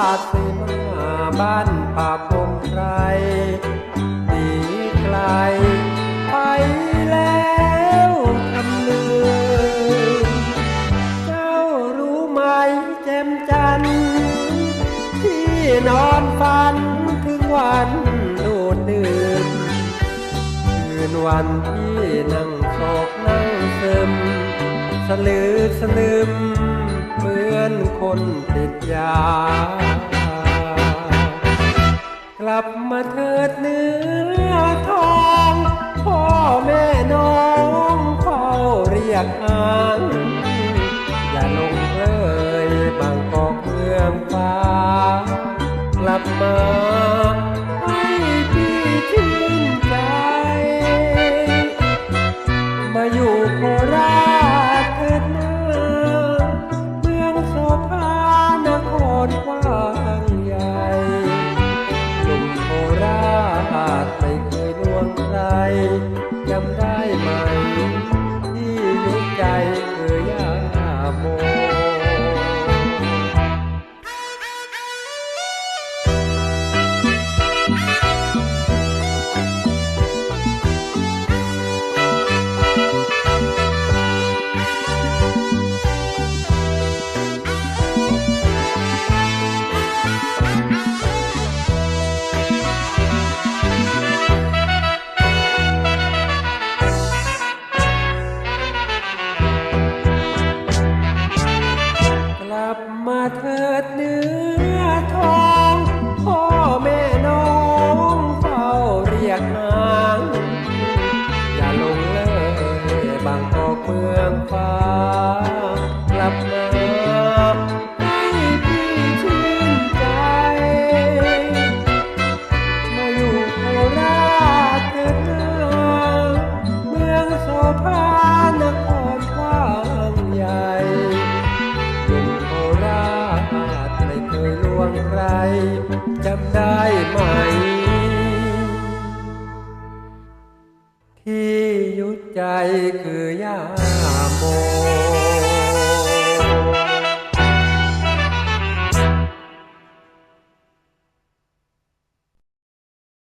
าสิมาบ้านป่าพงไพรหนีไกลไปแล้วทำเลือเจ้ารู้ไหมแจ่มจันทร์ที่นอนฝันถึงวันดนเดือนคืนวันที่นั่งโศกนั่งซึม สลือสลืมเหมือนคนติดยา บมาเถิดเนื้อทองพ่อแม่น้องเฝ้าเรียกหางอย่าลงเลยบางกอกเมืองฟ้ากลับมา จำได้ จำได้ไหม ที่ยุดใจคือย่าโม